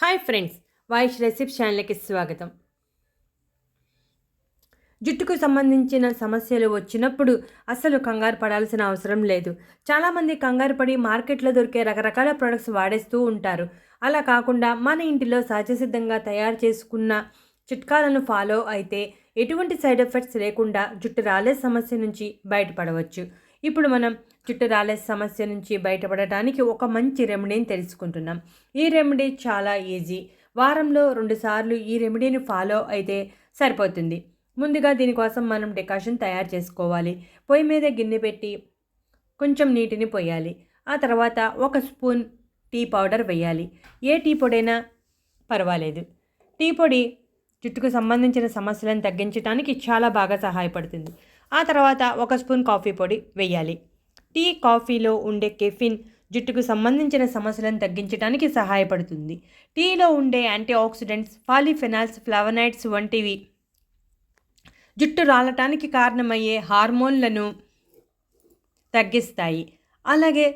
Hi friends voice రెసిప్ ఛానల్కి స్వాగతం. జుట్టుకు సంబంధించిన సమస్యలు వచ్చినప్పుడు అసలు కంగారు పడాల్సిన అవసరం లేదు. చాలామంది కంగారు పడి మార్కెట్లో దొరికే రకరకాల ప్రొడక్ట్స్ వాడేస్తూ ఉంటారు. అలా కాకుండా మన ఇంటిలో సహజసిద్ధంగా తయారు చేసుకున్న చిట్కాలను ఫాలో అయితే ఎటువంటి సైడ్ ఎఫెక్ట్స్ లేకుండా జుట్టు రాలే సమస్య నుంచి బయటపడవచ్చు. ఇప్పుడు మనం జుట్టు రాలే సమస్య నుంచి బయటపడటానికి ఒక మంచి రెమెడీని తెలుసుకుంటున్నాం. ఈ రెమెడీ చాలా ఈజీ వారంలో రెండుసార్లు ఈ రెమెడీని ఫాలో అయితే సరిపోతుంది. ముందుగా దీనికోసం మనం డెకాషన్ తయారు చేసుకోవాలి. పొయ్యి మీద గిన్నె పెట్టి కొంచెం నీటిని పోయాలి. ఆ తర్వాత ఒక స్పూన్ టీ పౌడర్ వేయాలి. ఏ టీ పొడైనా పర్వాలేదు. టీ పొడి జుట్టుకు సంబంధించిన సమస్యలను తగ్గించడానికి చాలా బాగా సహాయపడుతుంది. ఆ తర్వాత ఒక స్పూన్ కాఫీ పొడి వేయాలి. టీ కాఫీలో ఉండే కెఫిన్ జుట్టుకు సంబంధించిన సమస్యలను తగ్గించడానికి సహాయపడుతుంది. టీలో ఉండే యాంటీ ఆక్సిడెంట్స్ పాలిఫెనాల్స్ ఫ్లవనైడ్స్ వంటివి జుట్టు రాలటానికి కారణమయ్యే హార్మోన్లను తగ్గిస్తాయి. అలాగే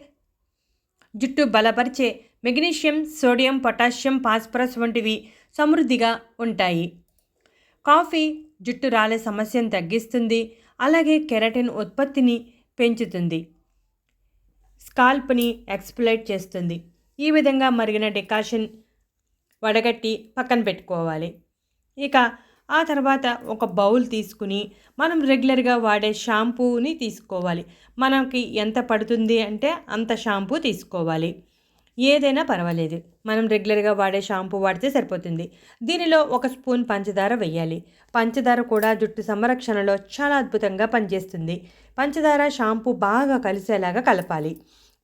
జుట్టు బలపరిచే మెగ్నీషియం సోడియం పొటాషియం ఫాస్ఫరస్ వంటివి సమృద్ధిగా ఉంటాయి. కాఫీ జుట్టు రాలే సమస్యను తగ్గిస్తుంది. అలాగే కెరటిన్ ఉత్పత్తిని పెంచుతుంది. స్కాల్ప్ని ఎక్స్ప్లైట్ చేస్తుంది. ఈ విధంగా మరిగిన డికాషన్ వడగట్టి పక్కన పెట్టుకోవాలి. ఇక ఆ తర్వాత ఒక బౌల్ తీసుకుని మనం రెగ్యులర్గా వాడే షాంపూని తీసుకోవాలి. మనకి ఎంత పడుతుంది అంటే అంత షాంపూ తీసుకోవాలి. ఏదైనా పర్వాలేదు. మనం రెగ్యులర్గా వాడే షాంపూ వాడితే సరిపోతుంది. దీనిలో ఒక స్పూన్ పంచదార వేయాలి. పంచదార కూడా జుట్టు సంరక్షణలో చాలా అద్భుతంగా పనిచేస్తుంది. పంచదార షాంపూ బాగా కలిసేలాగా కలపాలి.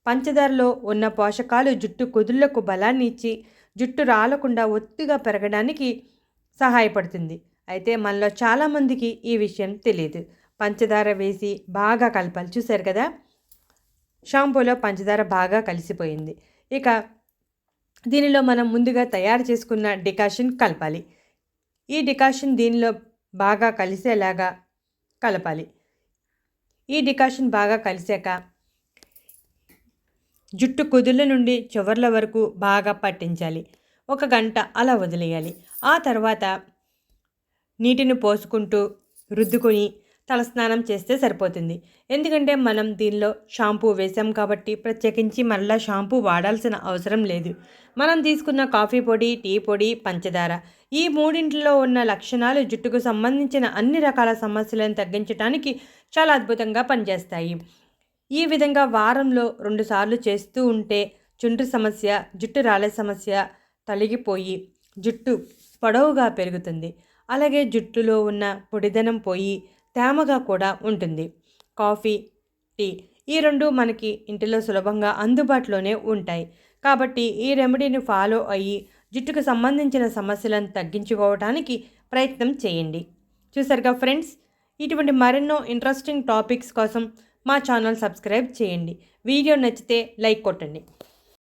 పంచదారలో ఉన్న పోషకాలు జుట్టు కుదుళ్ళకు బలాన్ని ఇచ్చి జుట్టు రాలకుండా ఒత్తిగా పెరగడానికి సహాయపడుతుంది. అయితే మనలో చాలామందికి ఈ విషయం తెలియదు. పంచదార వేసి బాగా కలపాలి. చూసారు కదా? షాంపూలో పంచదార బాగా కలిసిపోయింది. ఇక దీనిలో మనం ముందుగా తయారు చేసుకున్న డికాషన్ కలపాలి. ఈ డికాషన్ దీనిలో బాగా కలిసేలాగా కలపాలి. ఈ డికాషన్ బాగా కలిసాక జుట్టు కుదుళ్ళ నుండి చివర్ల వరకు బాగా పట్టించాలి. ఒక గంట అలా వదిలేయాలి. ఆ తర్వాత నీటిని పోసుకుంటూ రుద్దుకొని తలస్నానం చేస్తే సరిపోతుంది. ఎందుకంటే మనం దీనిలో షాంపూ వేసాం కాబట్టి ప్రత్యేకించి మళ్ళీ షాంపూ వాడాల్సిన అవసరం లేదు. మనం తీసుకున్న కాఫీ పొడి టీ పొడి పంచదార ఈ మూడింటిలో ఉన్న లక్షణాలు జుట్టుకు సంబంధించిన అన్ని రకాల సమస్యలను తగ్గించడానికి చాలా అద్భుతంగా పనిచేస్తాయి. ఈ విధంగా వారంలో రెండుసార్లు చేస్తూ ఉంటే చుండ్రు సమస్య జుట్టు రాలే సమస్య తొలగిపోయి జుట్టు పొడవుగా పెరుగుతుంది. అలాగే జుట్టులో ఉన్న పొడిదనం పోయి తేమగా కూడా ఉంటుంది. కాఫీ టీ ఈ రెండు మనకి ఇంటిలో సులభంగా అందుబాటులోనే ఉంటాయి. కాబట్టి ఈ రెమెడీని ఫాలో అయ్యి జుట్టుకు సంబంధించిన సమస్యలను తగ్గించుకోవడానికి ప్రయత్నం చేయండి. చూసారుగా ఫ్రెండ్స్ ఇటువంటి మరెన్నో ఇంట్రెస్టింగ్ టాపిక్స్ కోసం మా ఛానల్ సబ్స్క్రైబ్ చేయండి. వీడియో నచ్చితే లైక్ కొట్టండి.